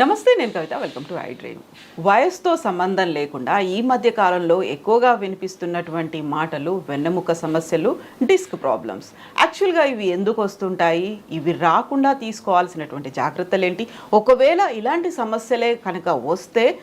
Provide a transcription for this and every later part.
నమస్తే నేను Kavitha. Welcome to I dream. వయసుతో సంబంధం లేకుండా ఈ మధ్య కాలంలో ఎక్కువగా వినిపిస్తున్నటువంటి మాటలు వెన్నెముక సమస్యలు డిస్క్ ప్రాబ్లమ్స్. యాక్చువల్గా ఇవి ఎందుకు వస్తుంటాయి? ఇవి రాకుండా తీసుకోవాల్సినటువంటి జాగ్రత్తలు ఏంటి ఒకవేళ ఇలాంటి సమస్యలే కనుక వస్తే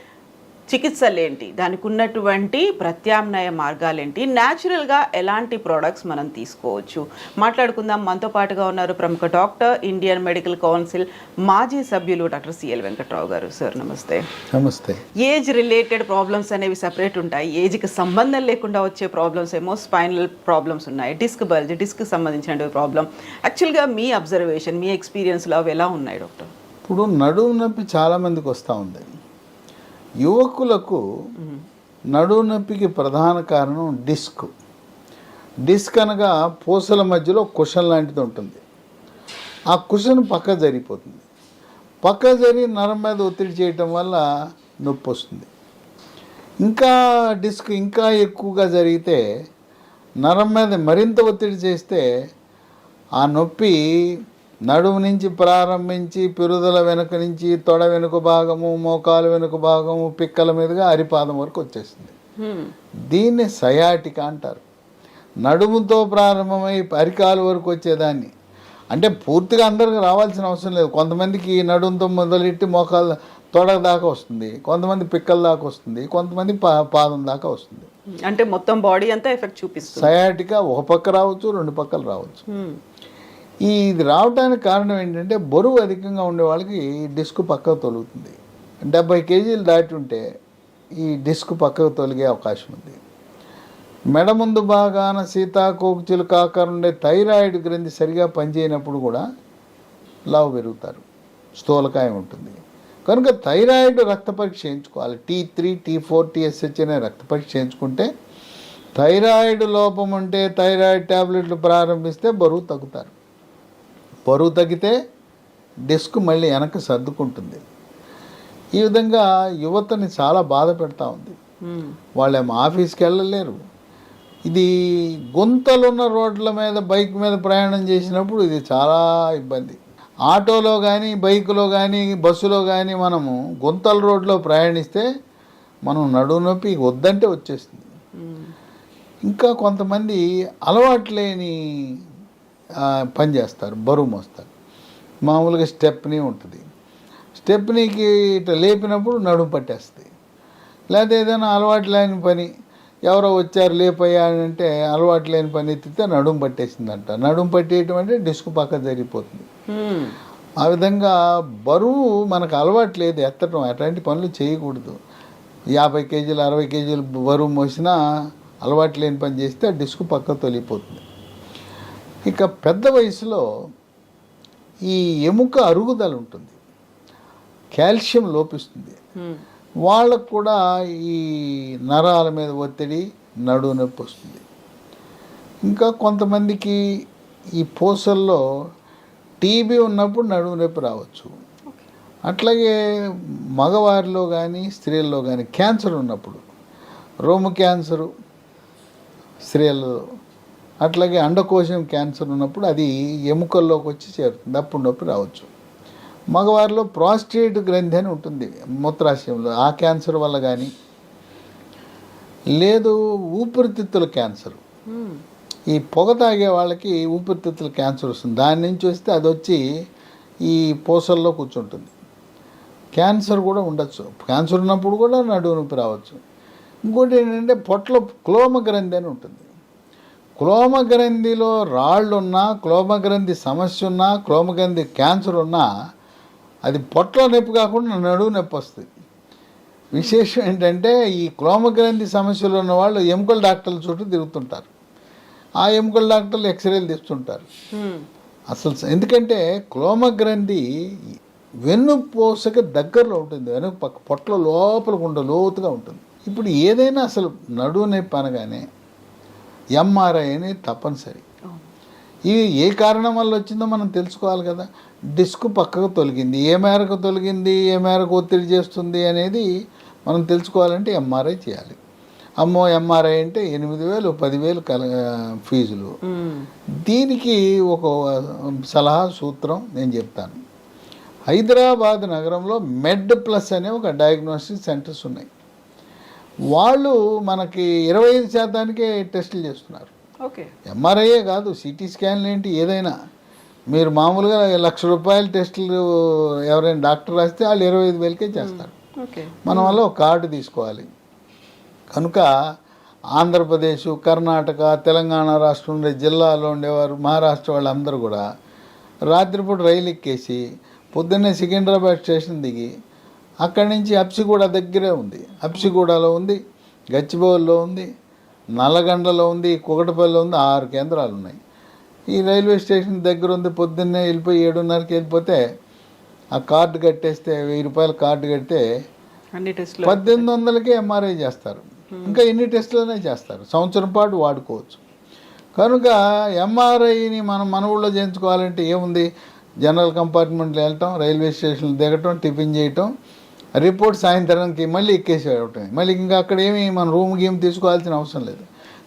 చికిత్సలేంటి? దానికి ఉన్నటువంటి ప్రత్యామ్నాయ మార్గాలేంటి? న్యాచురల్గా ఎలాంటి ప్రోడక్ట్స్ మనం తీసుకోవచ్చు? మాట్లాడుకుందాం. మనతో పాటుగా ఉన్నారు ప్రముఖ డాక్టర్ ఇండియన్ మెడికల్ కౌన్సిల్ మాజీ సభ్యులు డాక్టర్ సిఎల్ వెంకట్రావు గారు. సార్ నమస్తే. నమస్తే. ఏజ్ రిలేటెడ్ ప్రాబ్లమ్స్ అనేవి సపరేట్ ఉంటాయి. ఏజ్కి సంబంధం లేకుండా వచ్చే ప్రాబ్లమ్స్ ఏమో స్పైనల్ ప్రాబ్లమ్స్ ఉన్నాయి. డిస్క్ బల్జ్ డిస్క్ సంబంధించిన ప్రాబ్లం. యాక్చువల్గా మీ అబ్జర్వేషన్ మీ ఎక్స్పీరియన్స్లో అవి ఎలా ఉన్నాయి డాక్టర్? ఇప్పుడు నడుము నొప్పి చాలామందికి వస్తూ ఉంది. యువకులకు నడునొప్పికి ప్రధాన కారణం డిస్క్. డిస్క్ అనగా పూసల మధ్యలో కుషన్ లాంటిది ఉంటుంది. ఆ కుషన్ పక్క జరిగిపోతుంది. పక్క జరిగి నరం మీద ఒత్తిడి చేయటం వల్ల నొప్పి వస్తుంది. ఇంకా డిస్క్ ఇంకా ఎక్కువగా జరిగితే నరం మీద మరింత ఒత్తిడి చేస్తే ఆ నొప్పి నడుము నుంచి ప్రారంభించి పెరుదల వెనుక నుంచి తొడ వెనుక భాగము మోకాలు వెనుక భాగము పిక్కల మీదుగా అరిపాదం వరకు వచ్చేస్తుంది దీన్ని సయాటిక అంటారు. నడుముతో ప్రారంభమై అరికాలు వరకు వచ్చేదాన్ని. అంటే పూర్తిగా అందరికి రావాల్సిన అవసరం లేదు. కొంతమందికి నడుముతో మొదలెట్టి మోకాలు తొడ దాకా వస్తుంది కొంతమంది పిక్కల దాకా వస్తుంది కొంతమంది పాదం దాకా వస్తుంది. అంటే మొత్తం బాడీ అంతా ఎఫెక్ట్ చూపిస్తుంది. సయాటిక ఒక పక్క రావచ్చు రెండు పక్కలు రావచ్చు. ఈ ఇది రావడానికి కారణం ఏంటంటే బరువు అధికంగా ఉండే వాళ్ళకి ఈ డిస్క్ పక్కకు తొలుగుతుంది. డెబ్బై కేజీలు దాటి ఉంటే ఈ డిస్క్ పక్కకు తొలగే అవకాశం ఉంది. మెడ ముందు భాగాన సీతాకోకుచులు చిలుక ఉండే థైరాయిడ్ గ్రంథి సరిగా పనిచేయనప్పుడు కూడా లావు పెరుగుతారు. స్థూలకాయం ఉంటుంది. కనుక థైరాయిడ్ రక్త పరీక్ష చేయించుకోవాలి. T three T four TSH అనే రక్త పరీక్ష చేయించుకుంటే థైరాయిడ్ లోపం ఉంటే థైరాయిడ్ ట్యాబ్లెట్లు ప్రారంభిస్తే బరువు తగ్గుతారు. బరువు తగ్గితే డిస్క్ మళ్ళీ వెనక్కి సర్దుకుంటుంది. ఈ విధంగా యువతని చాలా బాధ పెడతా ఉంది. వాళ్ళేమో ఆఫీస్కి వెళ్ళలేరు. ఇది గుంతలున్న రోడ్ల మీద బైక్ మీద ప్రయాణం చేసినప్పుడు ఇది చాలా ఇబ్బంది. ఆటోలో కానీ బైకులో కానీ బస్సులో కానీ మనము గుంతల రోడ్లో ప్రయాణిస్తే మనం నడుము నొప్పి వద్దంటే వచ్చేస్తుంది. ఇంకా కొంతమంది అలవాటు లేని ఆ, పని చేస్తారు బరువు మోస్తారు. మామూలుగా స్టెప్నీ ఉంటుంది. స్టెప్నీకి ఇట్లా లేపినప్పుడు నడుము పట్టేస్తుంది. లేకపోతే ఏదైనా అలవాటు లేని పని ఎవరో వచ్చారు లేపయ్యా అని అంటే అలవాటు లేని పని ఎత్తితే నడుము పట్టేసిందంట. నడుము పట్టేయటం అంటే డిస్క్ పక్క జరిగిపోతుంది. ఆ విధంగా బరువు మనకు అలవాటు లేదు ఎత్తడం అట్లాంటి పనులు చేయకూడదు. యాభై కేజీలు అరవై కేజీలు బరువు మోసినా అలవాటు లేని పని చేస్తే ఆ డిస్క్ పక్క తొలిగిపోతుంది. ఇక పెద్ద వయసులో ఈ ఎముక అరుగుదల ఉంటుంది. కాల్షియం లోపిస్తుంది. వాళ్ళకు కూడా ఈ నరాల మీద ఒత్తిడి నడువు నొప్పి వస్తుంది. ఇంకా కొంతమందికి ఈ పూసల్లో టీబీ ఉన్నప్పుడు నడుము నొప్పి రావచ్చు. అట్లాగే మగవారిలో కానీ స్త్రీల్లో కానీ క్యాన్సర్ ఉన్నప్పుడు రోము క్యాన్సరు స్త్రీలలో అట్లాగే అండకోశం క్యాన్సర్ ఉన్నప్పుడు అది ఎముకల్లోకి వచ్చి చేరుతుంది అప్పుడు నొప్పి రావచ్చు. మగవారిలో ప్రాస్టేట్ గ్రంథి అని ఉంటుంది మూత్రాశయంలో ఆ క్యాన్సర్ వల్ల కానీ లేదు ఊపిరితిత్తుల క్యాన్సర్. ఈ పొగ తాగే వాళ్ళకి ఊపిరితిత్తుల క్యాన్సర్ వస్తుంది. దాని నుంచి వస్తే అది వచ్చి ఈ పూసల్లో కూర్చుంటుంది. క్యాన్సర్ కూడా ఉండొచ్చు. క్యాన్సర్ ఉన్నప్పుడు కూడా నడువు నొప్పి రావచ్చు. ఇంకోటి ఏంటంటే పొట్టలో క్లోమ గ్రంథి అని ఉంటుంది. క్లోమ గ్రంథిలో రాళ్ళు ఉన్నా క్లోమ గ్రంథి సమస్య ఉన్నా క్లోమ గ్రంథి క్యాన్సర్ ఉన్నా అది పొట్టలో నొప్పి కాకుండా నడువు నొప్పి వస్తుంది. విశేషం ఏంటంటే ఈ క్లోమ గ్రంథి సమస్యలు ఉన్న వాళ్ళు ఎముకల డాక్టర్ల చుట్టూ తిరుగుతుంటారు. ఆ ఎముకల డాక్టర్లు ఎక్స్రేలు తీస్తుంటారు. అసలు ఎందుకంటే క్లోమ గ్రంథి వెన్నుపూసకి దగ్గరలో ఉంటుంది. వెనుక పక్క పొట్టలో లోపల ఉండే లోతుగా ఉంటుంది. ఇప్పుడు ఏదైనా అసలు నడువు నొప్పి అనగానే ఎంఆర్ఐ అని తప్పనిసరి. ఇది ఏ కారణం వల్ల వచ్చిందో మనం తెలుసుకోవాలి కదా. డిస్క్ పక్కకు తొలగింది. ఏ మేరకు తొలగింది? ఏ మేరకు ఒత్తిడి చేస్తుంది అనేది మనం తెలుసుకోవాలంటే ఎంఆర్ఐ చేయాలి. అమ్మో ఎంఆర్ఐ అంటే ఎనిమిది వేలు పదివేలు కల ఫీజులు. దీనికి ఒక సలహా సూత్రం నేను చెప్తాను. హైదరాబాద్ నగరంలో మెడ్ ప్లస్ అనే ఒక డయాగ్నోస్టిక్ సెంటర్స్ ఉన్నాయి. వాళ్ళు మనకి ఇరవై ఐదు శాతానికే టెస్టులు చేస్తున్నారు. ఓకే. ఎంఆర్ఐయే కాదు సిటీ స్కాన్లు ఏంటి ఏదైనా. మీరు మామూలుగా లక్ష రూపాయల టెస్టులు ఎవరైనా డాక్టర్ రాస్తే వాళ్ళు ఇరవై ఐదు వేలకే చేస్తారు. ఓకే. మన వల్ల ఒక కార్డు తీసుకోవాలి. కనుక ఆంధ్రప్రదేశ్ కర్ణాటక తెలంగాణ రాష్ట్రం ఉండే జిల్లాలో ఉండేవారు మహారాష్ట్ర వాళ్ళందరూ కూడా రాత్రిపూట రైలు ఎక్కేసి పొద్దున్నే సికింద్రాబాద్ స్టేషన్ దిగి అక్కడి నుంచి అప్సిగూడ దగ్గరే ఉంది. అప్సిగూడలో ఉంది గచ్చిబౌలిలో ఉంది నల్లగండలో ఉంది కుకటపల్లిలో ఉంది ఆరు కేంద్రాలు ఉన్నాయి. ఈ రైల్వే స్టేషన్ దగ్గర ఉంది పొద్దున్నే వెళ్ళిపోయి ఏడున్నరకి వెళ్ళిపోతే ఆ కార్డు కట్టేస్తే వెయ్యి రూపాయల కార్డు కడితే పద్దెనిమిది వందలకే ఎంఆర్ఐ చేస్తారు. ఇంకా ఎన్ని టెస్టులనే చేస్తారు. సంవత్సరం పాటు వాడుకోవచ్చు. కనుక ఎంఆర్ఐని మనం మన ఊళ్ళో చేయించుకోవాలంటే ఏముంది? జనరల్ కంపార్ట్మెంట్లో వెళ్ళటం రైల్వే స్టేషన్లో దిగటం టిఫిన్ చేయటం రిపోర్ట్ సాయంత్రానికి మళ్ళీ ఎక్కేసేయటం మళ్ళీ ఇంకా అక్కడ ఏమి మన రూమ్ గేమ్ తీసుకోవాల్సిన అవసరం లేదు.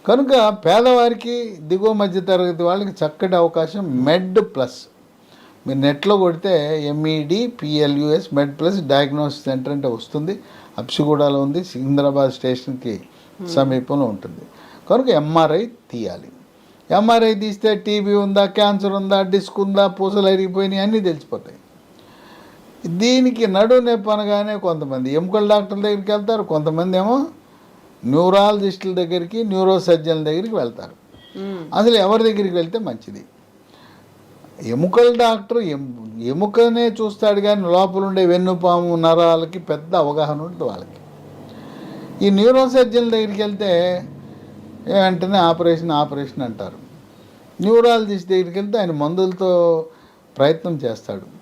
కనుక పేదవారికి దిగువ మధ్య తరగతి వాళ్ళకి చక్కటి అవకాశం మెడ్ ప్లస్. మీరు నెట్లో కొడితే M E D P L U S Med Plus diagnosis centre అంటే వస్తుంది. అప్సిగూడలో ఉంది. సికింద్రాబాద్ స్టేషన్కి సమీపంలో ఉంటుంది. కనుక ఎంఆర్ఐ తీయాలి. ఎంఆర్ఐ తీస్తే టీబీ ఉందా క్యాన్సర్ ఉందా డిస్క్ ఉందా పూసలు అరిగిపోయినాయి అన్నీ తెలిసిపోతాయి. దీనికి నడు నొప్పి అనగానే కొంతమంది ఎముకల డాక్టర్ల దగ్గరికి వెళ్తారు కొంతమంది ఏమో న్యూరాలజిస్టుల దగ్గరికి న్యూరో సర్జన్ల దగ్గరికి వెళ్తారు. అసలు ఎవరి దగ్గరికి వెళ్తే మంచిది. ఎముకల డాక్టర్ ఎం ఎముకనే చూస్తాడు కానీ లోపల ఉండే వెన్నుపాము నరాలకి పెద్ద అవగాహన ఉంటుంది వాళ్ళకి. ఈ న్యూరో సర్జన్ దగ్గరికి వెళ్తే వెంటనే ఆపరేషన్ ఆపరేషన్ అంటారు. న్యూరాలజిస్ట్ దగ్గరికి వెళ్తే ఆయన మందులతో ప్రయత్నం చేస్తాడు.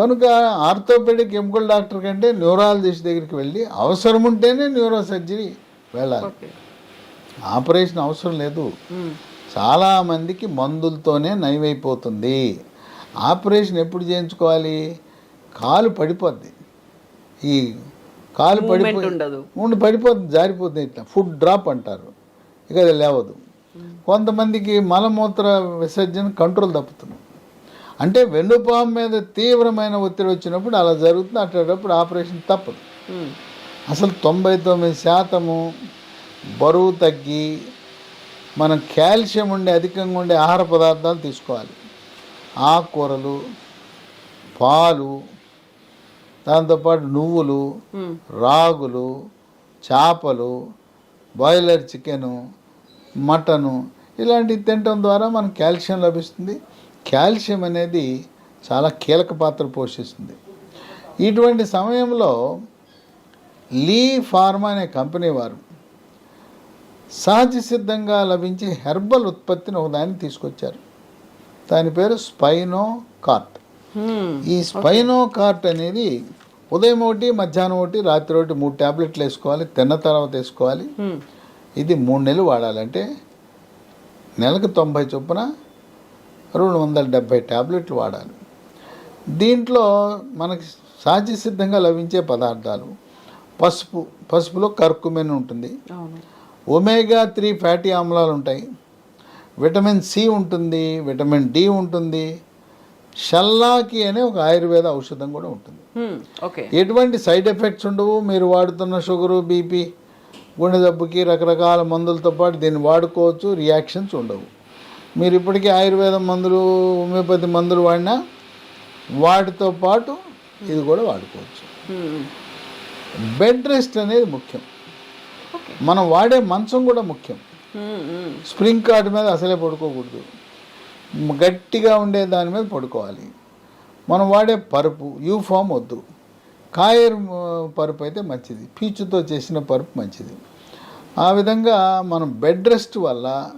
కనుక ఆర్థోపెడిక్ ఎముకల డాక్టర్ కంటే న్యూరాలజిస్ట్ దగ్గరికి వెళ్ళి అవసరం ఉంటేనే న్యూరో సర్జరీ వెళ్ళాలి ఆపరేషన్ అవసరం లేదు. చాలామందికి మందులతోనే నయమైపోతుంది. ఆపరేషన్ ఎప్పుడు చేయించుకోవాలి? కాలు పడిపోద్ది. ఈ కాలు పడిపోయి. ఉండి పడిపోతుంది జారిపోతుంది ఇట్లా. ఫుడ్ డ్రాప్ అంటారు. ఇక అది లేవదు. కొంతమందికి మలమూత్ర విసర్జన కంట్రోల్ తప్పుతుంది. అంటే వెన్నుపాము మీద తీవ్రమైన ఒత్తిడి వచ్చినప్పుడు అలా జరుగుతుంది అట్టేటప్పుడు ఆపరేషన్ తప్పదు. అసలు తొంభై తొమ్మిది శాతము బరువు తగ్గి మనం కాల్షియం ఉండే అధికంగా ఉండే ఆహార పదార్థాలు తీసుకోవాలి ఆకుకూరలు పాలు దాంతోపాటు నువ్వులు. రాగులు చేపలు బాయిలర్ చికెను మటను ఇలాంటివి తినటం ద్వారా మనకు కాల్షియం లభిస్తుంది కాల్షియం అనేది చాలా కీలక పాత్ర పోషిస్తుంది ఇటువంటి సమయంలో లీ ఫార్మా అనే కంపెనీ వారు సహజ సిద్ధంగా లభించే హెర్బల్ ఉత్పత్తిని ఒకదాన్ని తీసుకొచ్చారు దాని పేరు స్పైనో కార్ట్. ఈ స్పైనో కార్ట్ అనేది ఉదయం ఒకటి మధ్యాహ్నం ఒకటి రాత్రి ఒకటి మూడు ట్యాబ్లెట్లు వేసుకోవాలి తిన్న తర్వాత వేసుకోవాలి. ఇది మూడు నెలలు వాడాలంటే నెలకు తొంభై చొప్పున రెండు వందల డెబ్భై ట్యాబ్లెట్లు వాడాలి. దీంట్లో మనకి సహజ సిద్ధంగా లభించే పదార్థాలు పసుపు పసుపులో కర్కుమెన్ ఉంటుంది. ఒమేగా త్రీ ఫ్యాటీ ఆమ్లాలు ఉంటాయి. విటమిన్ సి ఉంటుంది విటమిన్ డి ఉంటుంది. షల్లాకి అనే ఒక ఆయుర్వేద ఔషధం కూడా ఉంటుంది. ఎటువంటి సైడ్ ఎఫెక్ట్స్ ఉండవు. మీరు వాడుతున్న షుగరు బీపీ గుండె జబ్బుకి రకరకాల మందులతో పాటు దీన్ని వాడుకోవచ్చు. రియాక్షన్స్ ఉండవు. మీరు ఇప్పటికీ ఆయుర్వేదం మందులు హోమియోపతి మందులు వాడినా వాటితో పాటు ఇది కూడా వాడుకోవచ్చు. మ్మ్. బెడ్ రెస్ట్ అనేది ముఖ్యం. మనం వాడే మంచం కూడా ముఖ్యం. మ్మ్. మ్మ్. స్ప్రింగ్ కార్డ్ మీద అసలే పడుకోకూడదు. గట్టిగా ఉండే దాని మీద పడుకోవాలి. మనం వాడే పరుపు యూఫామ్ వద్దు. కాయర్ పరుపు అయితే మంచిది. పీచుతో చేసిన పరుపు మంచిది. ఆ విధంగా మనం బెడ్ రెస్ట్ వల్ల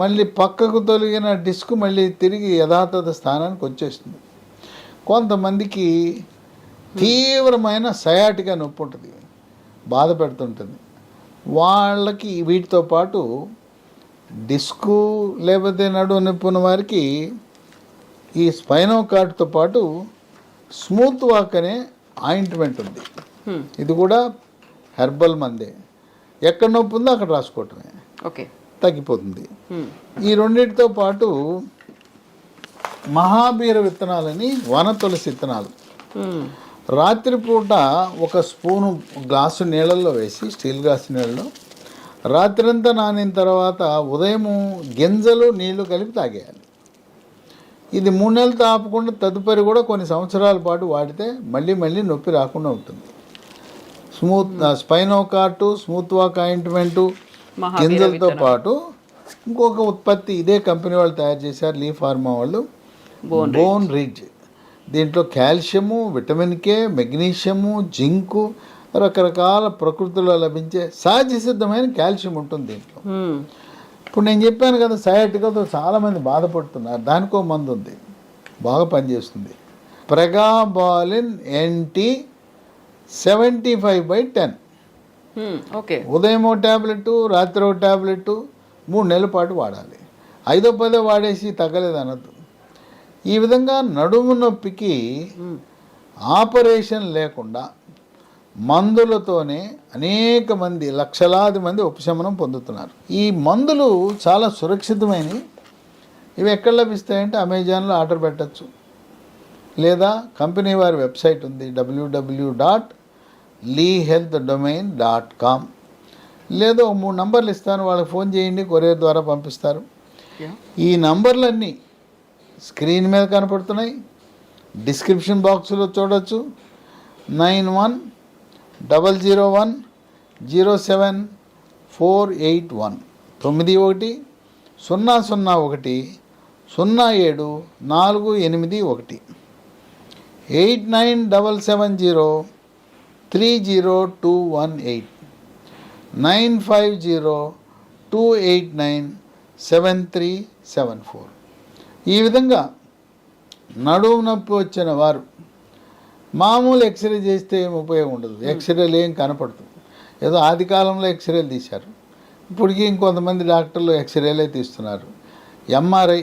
మళ్ళీ పక్కకు తొలగిన డిస్క్ మళ్ళీ తిరిగి యథాతథ స్థానానికి వచ్చేస్తుంది. కొంతమందికి తీవ్రమైన సయాటిగా నొప్పి ఉంటుంది బాధ పెడుతుంటుంది. వాళ్ళకి వీటితో పాటు డిస్కు లేకపోతే నడుము నొప్పి ఉన్న వారికి ఈ స్పైనో కార్డ్తో పాటు స్మూత్ వాక్ అనే ఆయింట్మెంట్ ఉంది. ఇది కూడా హెర్బల్ మందే. ఎక్కడ నొప్పి ఉందో అక్కడ రాసుకోవటమే. ఓకే. తగ్గిపోతుంది. ఈ రెండింటితో పాటు మహాబీర విత్తనాలని వన తులసి విత్తనాలు. రాత్రిపూట ఒక స్పూను గ్లాసు నీళ్ళల్లో వేసి స్టీల్ గ్లాసు నీళ్ళలో రాత్రంతా నానిన తర్వాత ఉదయం గింజలు నీళ్ళు కలిపి తాగేయాలి. ఇది మూడు నెలలు తాపకుండా తదుపరి కూడా కొన్ని సంవత్సరాల పాటు వాడితే మళ్ళీ మళ్ళీ నొప్పి రాకుండా ఉంటుంది. స్మూత్ స్పైనో కార్టు స్మూత్ వాక్ ఆయింట్మెంటు గింజలతో. పాటు ఇంకొక ఉత్పత్తి ఇదే కంపెనీ వాళ్ళు తయారు చేశారు లీ ఫార్మా వాళ్ళు. బోన్ రిడ్జ్ దీంట్లో calcium vitamin K magnesium zinc రకరకాల ప్రకృతిలో లభించే సహజ సిద్ధమైన కాల్షియం ఉంటుంది దీంట్లో. ఇప్పుడు నేను చెప్పాను కదా సయాటికాతో చాలామంది బాధపడుతున్నారు. దానికో మందు ఉంది. బాగా పనిచేస్తుంది. Pregabalin NT seventy five by ten. Okay. ఉదయం ఒక ట్యాబ్లెట్ రాత్రి ఒక ట్యాబ్లెట్ మూడు నెలల పాటు వాడాలి. ఐదో పదో వాడేసి తగ్గలేదు అనద్దు. ఈ విధంగా నడుము నొప్పికి. ఆపరేషన్ లేకుండా మందులతోనే అనేక మంది లక్షలాది మంది ఉపశమనం పొందుతున్నారు. ఈ మందులు చాలా సురక్షితమైనవి. ఇవి ఎక్కడ లభిస్తాయంటే అమెజాన్లో ఆర్డర్ పెట్టచ్చు. లేదా కంపెనీ వారి వెబ్సైట్ ఉంది W W dot Lee health domain dot com లేదా మూడు నంబర్లు ఇస్తాను వాళ్ళకి ఫోన్ చేయండి కొరియర్ ద్వారా పంపిస్తారు. ఈ నంబర్లన్నీ స్క్రీన్ మీద కనపడుతున్నాయి. డిస్క్రిప్షన్ బాక్స్లో చూడొచ్చు. Nine one double zero one zero seven four eight one. తొమ్మిది ఒకటి సున్నా సున్నా ఒకటి సున్నా ఏడు నాలుగు ఎనిమిది ఒకటి. Eight nine double seven zero three zero two one eight nine five zero two eight nine seven three seven four ఈ విధంగా నడుము నొప్పి వచ్చిన వారు మామూలు ఎక్స్రే చేస్తే ఏం ఉపయోగం ఉండదు. ఎక్స్రేలు ఏం కనపడదు. ఏదో ఆది కాలంలో ఎక్స్రేలు తీశారు. ఇప్పటికీ ఇంకొంతమంది డాక్టర్లు ఎక్స్రేలే తీస్తున్నారు. ఎంఆర్ఐ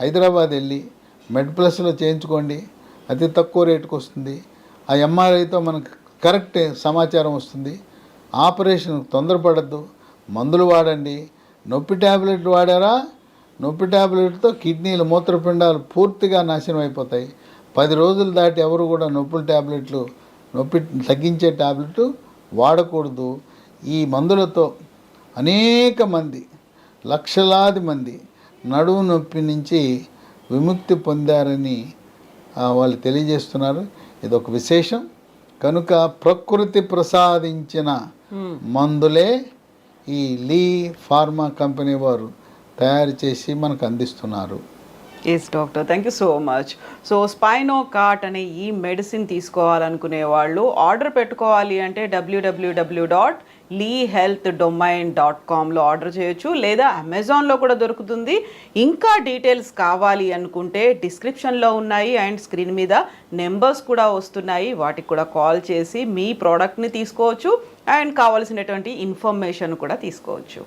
హైదరాబాద్ వెళ్ళి మెడ్ ప్లస్లో చేయించుకోండి. అతి తక్కువ రేటుకు వస్తుంది ఆ ఎంఆర్ఐతో మనకు కరెక్ట్ సమాచారం వస్తుంది. ఆపరేషన్ తొందరపడద్దు. మందులు వాడండి. నొప్పి ట్యాబ్లెట్ వాడారా? నొప్పి ట్యాబ్లెట్తో కిడ్నీలు మూత్రపిండాలు పూర్తిగా నాశనం అయిపోతాయి. పది రోజులు దాటి ఎవరు కూడా నొప్పుల ట్యాబ్లెట్లు నొప్పి తగ్గించే ట్యాబ్లెట్ వాడకూడదు. ఈ మందులతో అనేక మంది లక్షలాది మంది నడుము నొప్పి నుంచి విముక్తి పొందారని వాళ్ళు తెలియజేస్తున్నారు. ఇదొక విశేషం. కనుక ప్రకృతి ప్రసాదించిన. మందులే ఈ లీ ఫార్మా కంపెనీ వారు తయారు చేసి మనకు అందిస్తున్నారు. Yes doctor thank you so much so Spino cart అనే ఈ మెడిసిన్ తీసుకోవాలనుకునే వాళ్ళు ఆర్డర్ పెట్టుకోవాలి అంటే డబ్ల్యూడబ్ల్యూడబ్ల్యూ dot Lee health domain dot కామ్లో order చేయొచ్చు లేదా అమెజాన్లో కూడా దొరుకుతుంది. ఇంకా డీటెయిల్స్ కావాలి అనుకుంటే డిస్క్రిప్షన్లో ఉన్నాయి అండ్ స్క్రీన్ మీద నెంబర్స్ కూడా వస్తున్నాయి. వాటికి కూడా కాల్ చేసి మీ ప్రోడక్ట్ని తీసుకోవచ్చు అండ్ కావాల్సినటువంటి ఇన్ఫర్మేషన్ కూడా తీసుకోవచ్చు.